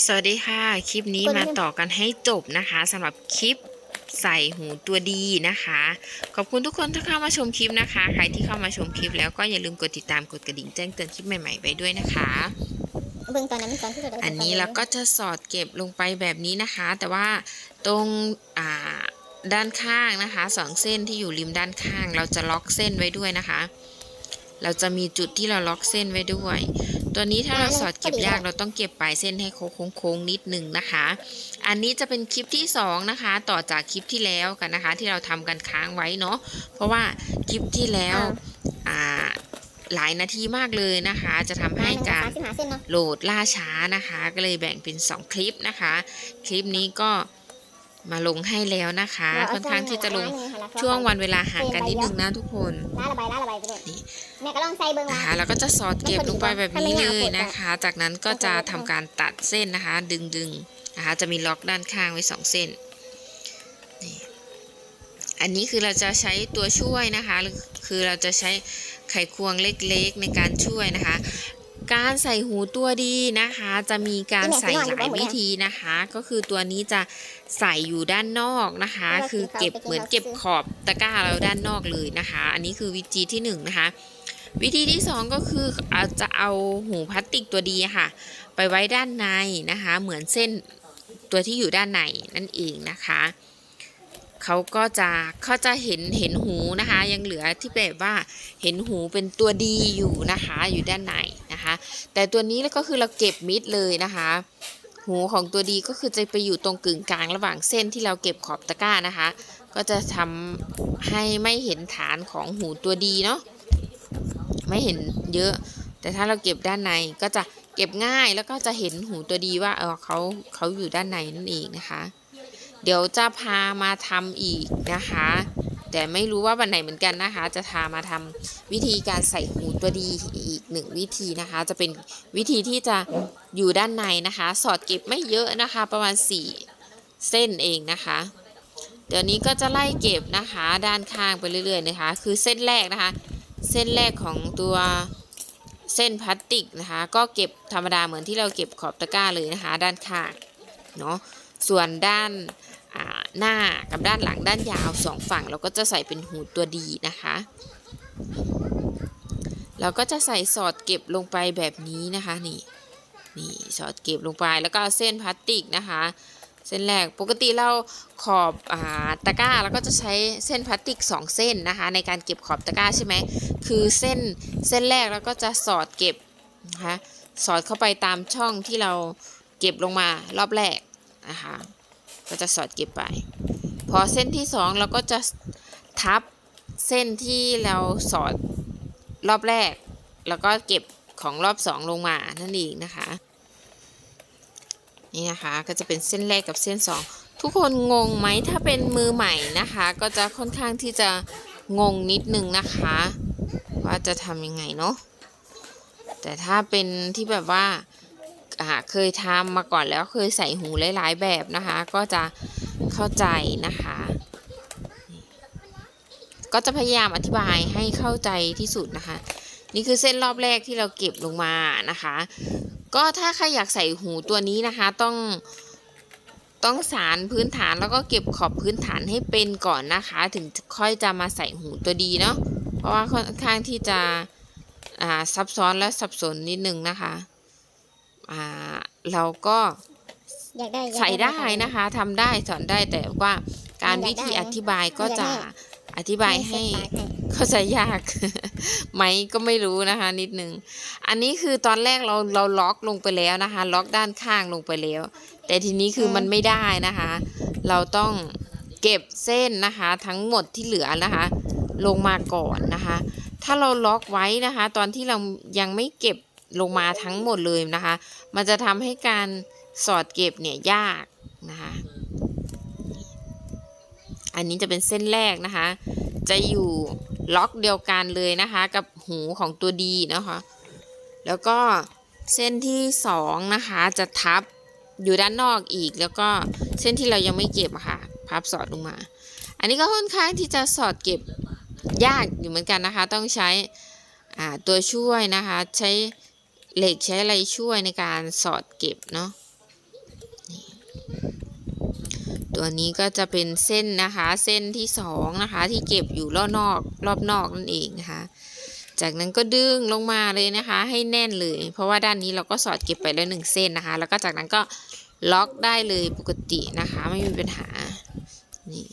สวัสดีค่ะ คลิปนี้มาต่อกันให้จบนะคะสำหรับคลิปใส่หูตัวดีนะคะ ขอบคุณทุกคนที่เข้ามาชมคลิปนะคะ ใครที่เข้ามาชมคลิปแล้วก็อย่าลืมกดติดตามกดกระดิ่งแจ้งเตือนคลิปใหม่ๆไปด้วยนะคะเบิ่งตอนนั้นตอนที่เราอันนี้เราก็จะสอดเก็บลงไปแบบนี้นะคะ แต่ว่าตรงอ่าด้านข้างนะคะสองเส้นที่อยู่ริมด้านข้าง เราจะล็อกเส้นไว้ด้วยนะคะ เราจะมีจุดที่เราล็อกเส้นไว้ด้วย ตัวนี้ถ้าเราสอดเก็บยากเราต้องเก็บปลายเส้นให้โค้งๆนิดนึงนะคะ อันนี้จะเป็นคลิปที่สองนะคะ ต่อจากคลิปที่แล้วกันนะคะ ที่เราทำกันค้างไว้เนาะเพราะว่าคลิปที่แล้วอ่าหลายนาทีมากเลยนะคะ จะทำให้การสามสิบห้าเส้นเนาะโหลดล่าช้านะคะ ก็เลยแบ่งเป็น 2 คลิปนะคะ คลิปนี้ก็ มาลงให้แล้วนะคะ ค่อนข้างที่จะลงช่วงวันเวลาห่างกันนิดนึงนะทุกคนล้าระบายล้าระบายไปด้วยนี่แม่ก็ลองใส่เบิ่งนะว่าคะแล้วก็จะสอดเก็บลงไปแบบนี้เลยนะคะ จากนั้นก็จะทำการตัดเส้นนะคะ ดึงดึงๆนะคะ จะมีล็อกด้านข้างไว้สองเส้นนี่อันนี้คือเราจะใช้ตัวช่วยนะคะหรือคือเราจะใช้ไขควงเล็กๆในการช่วยนะคะ การใส่หูตัวดีนะคะ จะมีการใส่หลายวิธีนะคะ ก็คือตัวนี้จะใส่อยู่ด้านนอกนะคะ คือเก็บเหมือนเก็บขอบตะกร้าเราด้านนอกเลยนะคะ อันนี้คือวิธีที่หนึ่งนะคะ วิธีที่สองก็คืออาจจะเอาหูพลาสติกตัวดีอะค่ะ ไปไว้ด้านในนะคะ เหมือนเส้นตัวที่อยู่ด้านในนั่นเองนะคะเขาก็จะเขาจะเห็นเห็นหูนะคะ ยังเหลือที่แบบว่าเห็นหูเป็นตัวดีอยู่นะคะ อยู่ด้านใน นะคะ แต่ตัวนี้ก็คือเราเก็บมิดเลยนะคะ หูของตัวดีก็คือจะไปอยู่ตรงกึ่งกลางระหว่างเส้นที่เราเก็บขอบตะกร้านะคะ ก็จะทำให้ไม่เห็นฐานของหูตัวดีเนาะไม่เห็นเยอะ แต่ถ้าเราเก็บด้านในก็จะเก็บง่ายแล้วก็จะเห็นหูตัวดีว่าเออเขาเขาอยู่ด้านในนั่นเองนะคะ เดี๋ยวจะพามาทำอีกนะคะ แต่ไม่รู้ว่าวันไหนเหมือนกันนะคะ จะพามาทำวิธีการใส่หูตัวดีอีกหนึ่งวิธีนะคะ จะเป็นวิธีที่จะอยู่ด้านในนะคะ สอดเก็บไม่เยอะนะคะ ประมาณ 4 เส้นเองนะคะ เดี๋ยวนี้ก็จะไล่เก็บนะคะ ด้านข้างไปเรื่อยๆนะคะ คือเส้นแรกนะคะ เส้นแรกของตัวเส้นพลาสติกนะคะ ก็เก็บธรรมดาเหมือนที่เราเก็บขอบตะกร้าเลยนะคะ ด้านข้างเนาะส่วนด้าน หน้ากับด้านหลังด้านยาวสองฝั่งเราก็จะใส่เป็นหูตัวดีนะคะ เราก็จะใส่สอดเก็บลงไปแบบนี้นะคะนี่นี่สอดเก็บลงไปแล้วก็เอาเส้นพลาสติกนะคะ เส้นแรกปกติเราขอบอาตะกร้าแล้วก็จะใช้เส้นพลาสติก 2 เส้นนะคะ ในการเก็บขอบตะกร้าใช่ไหมคือเส้นเส้นแรกแล้วก็จะสอดเก็บนะคะสอดเข้าไปตามช่องที่เราเก็บลงมารอบแรกนะคะ ก็จะสอดเก็บไป พอเส้นที่สองเราก็จะทับเส้นที่เราสอดรอบแรก แล้วก็เก็บของรอบสองลงมานั่นเองนะคะ นี่นะคะก็จะเป็นเส้นแรกกับเส้นสองทุกคนงงไหมถ้าเป็นมือใหม่นะคะ ก็จะค่อนข้างที่จะงงนิดนึงนะคะ ว่าจะทำยังไงเนาะแต่ถ้าเป็นที่แบบว่า อ่าเคยทำมาก่อนแล้วเคยใส่หูหลาย ๆ แบบนะคะ ก็จะเข้าใจนะคะ ก็จะพยายามอธิบายให้เข้าใจที่สุดนะคะ นี่คือเส้นรอบแรกที่เราเก็บลงมานะคะ ก็ถ้าใครอยากใส่หูตัวนี้นะคะต้องต้องสารพื้นฐานแล้วก็เก็บขอบพื้นฐานให้เป็นก่อนนะคะ ถึงค่อยจะมาใส่หูตัวดีเนาะเพราะว่าค่อนข้างที่จะซับซ้อนและสับสนนิดนึงนะคะ อ่าเราก็อยากได้อยากใส่ได้นะคะทำได้สอนได้แต่ว่าการวิธีอธิบายก็จะอธิบายให้เข้าใจยาก ไหมก็ไม่รู้นะคะ นิดนึง อันนี้คือตอนแรกเราเราล็อกลงไปแล้วนะคะ ล็อกด้านข้างลงไปแล้ว แต่ทีนี้คือมันไม่ได้นะคะ เราต้องเก็บเส้นนะคะ ทั้งหมดที่เหลือนะคะ ลงมาก่อนนะคะ ถ้าเราล็อกไว้นะคะ ตอนที่เรายังไม่เก็บ ลงมาทั้งหมดเลยนะคะ มันจะทำให้การสอดเก็บเนี่ยยากนะคะ อันนี้จะเป็นเส้นแรกนะคะ จะอยู่ล็อกเดียวกันเลยนะคะ กับหูของตัวดีนะคะ แล้วก็เส้นที่สองนะคะจะทับอยู่ด้านนอกอีก แล้วก็เส้นที่เรายังไม่เก็บอะค่ะ พับสอดลงมา อันนี้ก็ค่อนข้างที่จะสอดเก็บยากอยู่เหมือนกันนะคะ ต้องใช้ตัวช่วยนะคะ ใช้ เหล็กใช้อะไรช่วยในการสอดเก็บเนาะตัวนี้ก็จะเป็นเส้นนะคะ เส้นที่สองนะคะ ที่เก็บอยู่รอบนอก รอบนอกนั่นเองนะคะ จากนั้นก็ดึงลงมาเลยนะคะ ให้แน่นเลย เพราะว่าด้านนี้เราก็สอดเก็บไปแล้วหนึ่งเส้นนะคะ แล้วก็จากนั้นก็ล็อกได้เลยปกตินะคะ ไม่มีปัญหานี่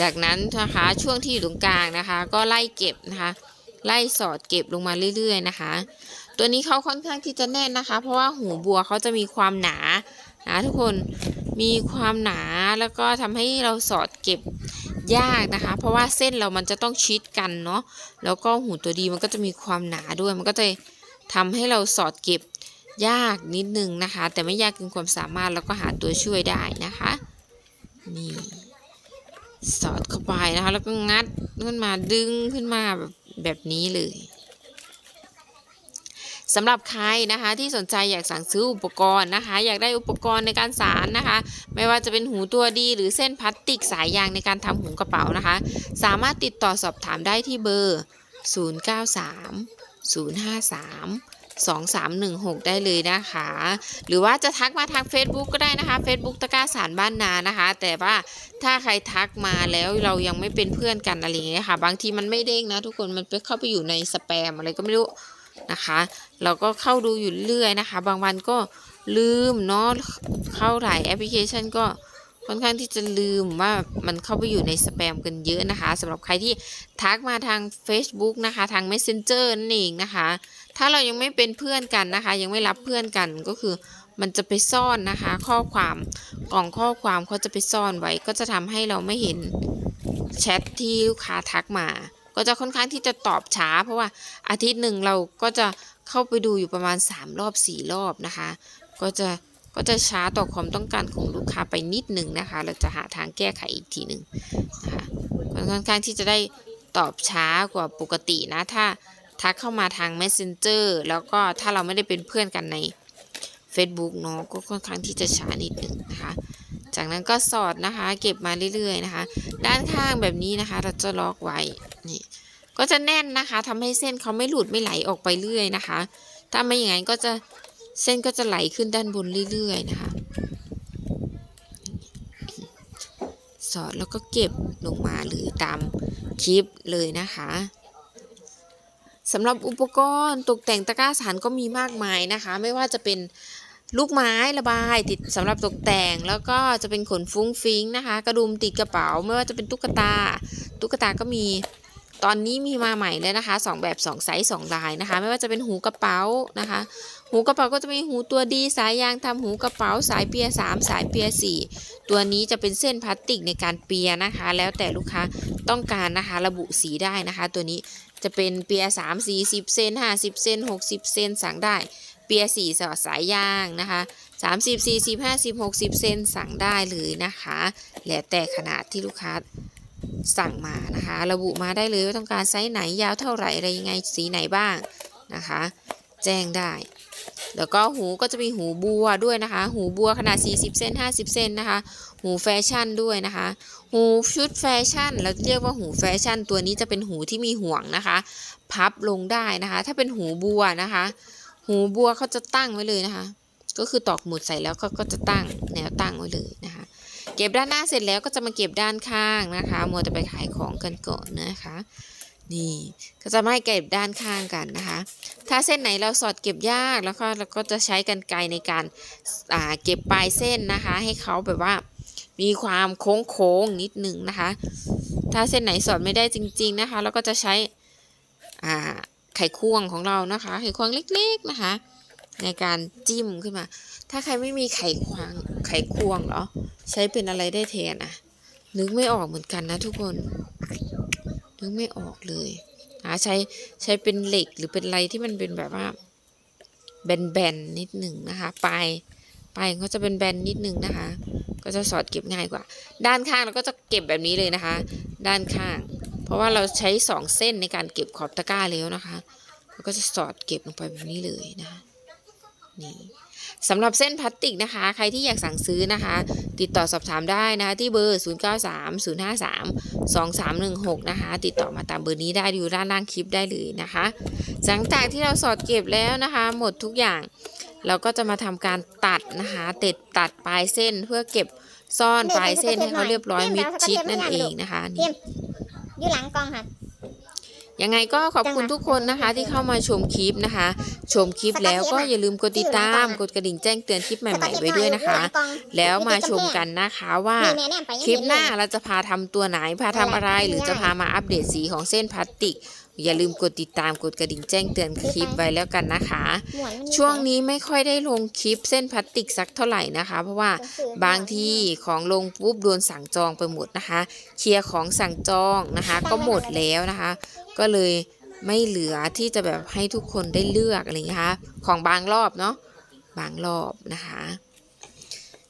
จากนั้นนะคะช่วงที่อยู่ตรงกลางนะคะ ก็ไล่เก็บนะคะ ไล่สอดเก็บลงมาเรื่อย ๆ นะคะ ตัวนี้เขาค่อนข้างที่จะแน่นนะคะ เพราะว่าหูบัวเขาจะมีความหนานะทุกคนมีความหนาแล้วก็ทำให้เราสอดเก็บยากนะคะ เพราะว่าเส้นเรามันจะต้องชิดกันเนาะแล้วก็หูตัวดีมันก็จะมีความหนาด้วย มันก็จะทำให้เราสอดเก็บยากนิดนึงนะคะ แต่ไม่ยากเกินความสามารถแล้วก็หาตัวช่วยได้นะคะนี่สอดเข้าไปนะคะ แล้วก็งัดขึ้นมาดึงขึ้นมาแบบแบบนี้เลย สำหรับใครนะคะที่สนใจอยากสั่งซื้ออุปกรณ์นะคะ อยากได้อุปกรณ์ในการสารนะคะ ไม่ว่าจะเป็นหูตัวดี หรือเส้นพลาสติกสายยางในการทำหูกระเป๋านะคะ สามารถติดต่อสอบถามได้ที่เบอร์ 093 053 2316 ได้เลยนะคะ หรือว่าจะทักมาทาง Facebook ก็ได้นะคะ Facebook ตะกร้าสารบ้านนานะคะ แต่ว่าถ้าใครทักมาแล้วเรายังไม่เป็นเพื่อนกันอะไรอย่างเงี้ยค่ะ บางทีมันไม่เด้งนะทุกคนมันไปเข้าไปอยู่ในสแปมอะไรก็ไม่รู้ นะคะ เราก็เข้าดูอยู่เรื่อยนะคะ บางวันก็ลืมเนาะเข้าหลายแอปพลิเคชันก็ค่อนข้างที่จะลืมว่ามันเข้าไปอยู่ในสแปมกันเยอะนะคะสำหรับใครที่ทักมาทาง Facebook นะคะ ทาง Messenger นั่นเองนะคะ ถ้าเรายังไม่เป็นเพื่อนกันนะคะ ยังไม่รับเพื่อนกันก็คือมันจะไปซ่อนนะคะ ข้อความกล่องข้อความเขาจะไปซ่อนไว้ ก็จะทำให้เราไม่เห็นแชทที่ลูกค้าทักมา ก็จะค่อนข้างที่จะตอบช้า เพราะว่าอาทิตย์หนึ่งเราก็จะเข้าไปดูอยู่ประมาณ 3 รอบ 4 รอบนะคะ ก็จะก็จะช้าต่อความต้องการของลูกค้าไปนิดหนึ่งนะคะ เราจะหาทางแก้ไขอีกทีหนึ่งนะคะค่อนข้างที่จะได้ตอบช้ากว่าปกตินะถ้าทักเข้ามาทาง Messenger แล้วก็ถ้าเราไม่ได้เป็นเพื่อนกันใน Facebook เนาะก็ค่อนข้างที่จะช้านิดหนึ่งนะคะ จากนั้นก็สอดนะคะ เก็บมาเรื่อยๆนะคะ ด้านข้างแบบนี้นะคะ เราจะล็อกไว้ นี่ก็จะแน่นนะคะทำให้เส้นเขาไม่หลุดไม่ไหลออกไปเรื่อยนะคะ ถ้าไม่อย่างนั้นก็จะเส้นก็จะไหลขึ้นด้านบนเรื่อยๆนะคะ สอดแล้วก็เก็บลงมาหรือตามคลิปเลยนะคะสำหรับอุปกรณ์ตกแต่งตะกร้าสารก็มีมากมายนะคะ ไม่ว่าจะเป็นลูกไม้ระบายติดสำหรับตกแต่งแล้วก็จะเป็นขนฟุ้งฟิ้งนะคะ กระดุมติดกระเป๋า ไม่ว่าจะเป็นตุ๊กตา ตุ๊กตาก็มี ตอนนี้มีมาใหม่เลยนะคะสองแบบสองไซส์สองลายนะคะ ไม่ว่าจะเป็นหูกระเป๋านะคะ หูกระเป๋าก็จะมีหูตัวดีสายยางทำหูกระเป๋าสายเปียสามสายเปียสี่ตัวนี้จะเป็นเส้นพลาสติกในการเปียนะคะ แล้วแต่ลูกค้าต้องการนะคะระบุสีได้นะคะ ตัวนี้จะเป็นเปียสามสี่สิบเซนห้าสิบเซนหกสิบเซนสั่งได้ เปียสี่สอดสายยางนะคะสามสิบสี่สิบห้าสิบหกสิบเซนสั่งได้เลยนะคะแล้วแต่ขนาดที่ลูกค้า สั่งมานะคะ ระบุมาได้เลยว่าต้องการไซส์ไหนยาวเท่าไหร่อะไรยังไงสีไหนบ้างนะคะ แจ้งได้ แล้วก็หูก็จะมีหูบัวด้วยนะคะ หูบัวขนาด 40 เซน50 เซนนะคะ หูแฟชั่นด้วยนะคะ หูชุดแฟชั่น เราเรียกว่าหูแฟชั่น ตัวนี้จะเป็นหูที่มีห่วงนะคะ พับลงได้นะคะ ถ้าเป็นหูบัวนะคะ หูบัวเขาจะตั้งไว้เลยนะคะ ก็คือตอกหมุดใส่แล้วก็จะตั้งแนวตั้งไว้เลยนะคะ เก็บด้านหน้าเสร็จแล้วก็จะมาเก็บด้านข้างนะคะ มัวแต่ไปขายของกันก่อนนะคะนี่ก็จะไม่เก็บด้านข้างกันนะคะ ถ้าเส้นไหนเราสอดเก็บยากแล้วก็เราก็จะใช้กันไกรในการอ่าเก็บปลายเส้นนะคะ ให้เขาแบบว่ามีความโค้งโค้งๆนิดหนึ่งนะคะ ถ้าเส้นไหนสอดไม่ได้จริง ๆนะคะ เราก็จะใช้อ่าไขควงของเรานะคะ ไขควงเล็ก ๆนะคะ ในการจิ้มขึ้นมา ถ้าใครไม่มีไขควงไขควงเหรอ ใช้เป็นอะไรได้แทนอะ นึกไม่ออกเหมือนกันนะทุกคน นึกไม่ออกเลยนะใช้ใช้เป็นเหล็กหรือเป็นอะไรที่มันเป็นแบบว่า แบนๆนิดหนึ่งนะคะ ปลายปลายเขาจะเป็นแบนนิดหนึ่งนะคะ ก็จะสอดเก็บง่ายกว่า ด้านข้างเราก็จะเก็บแบบนี้เลยนะคะ ด้านข้าง เพราะว่าเราใช้สองเส้นในการเก็บขอบตะกร้าแล้วนะคะเราก็จะสอดเก็บลงไปแบบนี้เลยนะคะ นี่สำหรับเส้นพลาสติกนะคะ ใครที่อยากสั่งซื้อนะคะ ติดต่อสอบถามได้นะคะที่เบอร์ 0 9 3 0 5 3 2 3 1 6 นะคะ ติดต่อมาตามเบอร์นี้ได้อยู่ด้านล่างคลิปได้เลยนะคะหลังจากที่เราสอดเก็บแล้วนะคะ หมดทุกอย่าง เราก็จะมาทำการตัดนะคะติดตัดปลายเส้นเพื่อเก็บซ่อนปลายเส้นให้เขาเรียบร้อยมิดชิดนั่นเองนะคะนี่อยู่หลังกล้องค่ะ ยังไงก็ขอบคุณทุกคนนะคะที่เข้ามาชมคลิปนะคะ ชมคลิปแล้วก็อย่าลืมกดติดตาม กดกระดิ่งแจ้งเตือนคลิปใหม่ๆไว้ด้วยนะคะ แล้วมาชมกันนะคะว่าคลิปหน้าเราจะพาทำตัวไหนพาทำอะไรหรือจะพามาอัปเดตสีของเส้นพลาสติก อย่าลืมกดติดตามกดกระดิ่งแจ้งเตือนคลิปไว้แล้วกันนะคะ ช่วงนี้ไม่ค่อยได้ลงคลิปเส้นพลาสติกสักเท่าไหร่นะคะ เพราะว่าบางที่ของลงปุ๊บโดนสั่งจองไปหมดนะคะ เคลียร์ของสั่งจองนะคะ ก็หมดแล้วนะคะ ก็เลยไม่เหลือที่จะแบบให้ทุกคนได้เลือกอะไรอย่างเงี้ยค่ะของบางรอบเนาะบางรอบนะคะ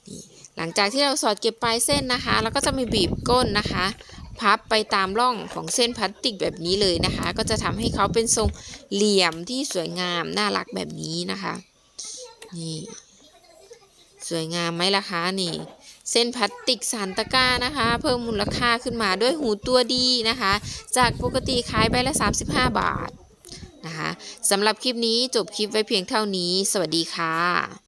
นี่หลังจากที่เราสอดเก็บปลายเส้นนะคะ แล้วก็จะมีบีบก้นนะคะ พับไปตามร่องของเส้นพลาสติกแบบนี้เลยนะคะ ก็จะทำให้เขาเป็นทรงเหลี่ยมที่สวยงามน่ารักแบบนี้นะคะ นี่ สวยงามไหมล่ะคะนี่ เส้นพลาสติกสานตะกร้านะคะ เพิ่มมูลค่าขึ้นมาด้วยหูตัวดีนะคะ จากปกติขายใบละ 35 บาทนะคะสำหรับคลิปนี้จบคลิปไว้เพียงเท่านี้ สวัสดีค่ะ